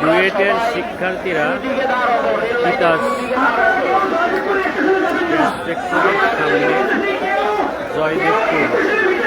ডুয়েটের শিক্ষার্থীরা তিতাস সামনে জয়দেবপুর।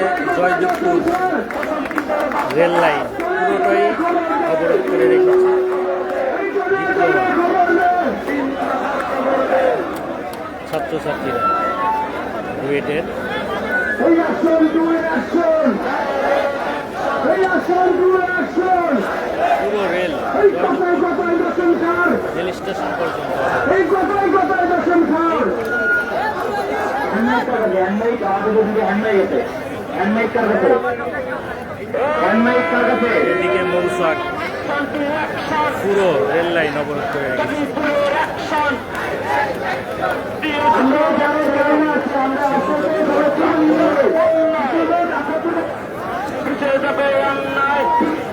হচ্ছে জয়দেবপুর রেল লাইন। পুরোটাই অবরোধ করে রেখেছে ছাত্রছাত্রীরা। ডুয়েটের পুরো রেল রেল স্টেশন পর্যন্ত এদিকে মৌসাক পুরো রেল লাইন অবরোধ রেখেছে।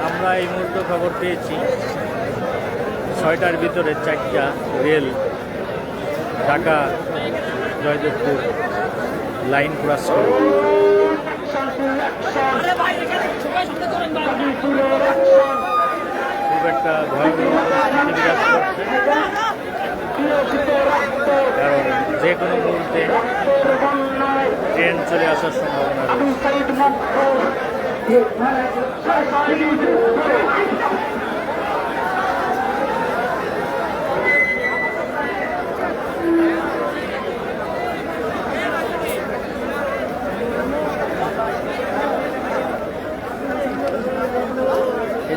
আমরা এই মুহূর্তে খবর পেয়েছি, ছয়টার ভিতরে চারটা rail Dhaka Joydebpur line cross করে। খুব একটা কারণ যে কোনো মুহূর্তে ট্রেন চলে আসার সম্ভাবনা রয়েছে।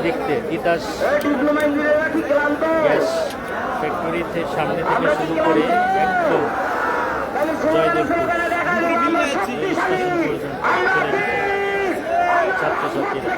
এদিকতে তিতাস গ্যাস ফ্যাক্টরিতে সামনে থেকে শুরু করে ছাত্রছাত্রীরা।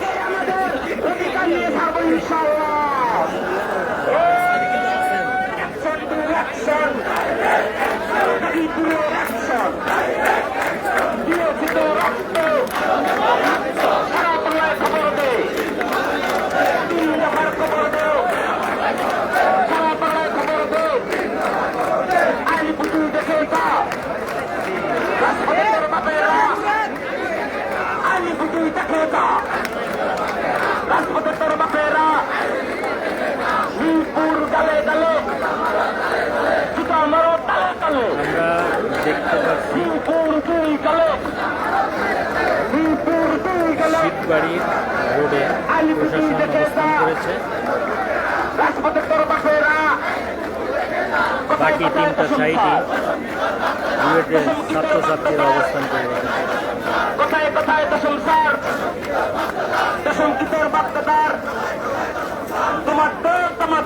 শিববাড়ি রোডে প্রশাসন অবস্থান করেছে। বাকি তিনটা সাইডে বুয়েটের ছাত্রছাত্রীরা অবস্থান করে কোথায় কোথায়, দশম স্যার? দশম কিতার বাক্যদার তোমার তো, তোমার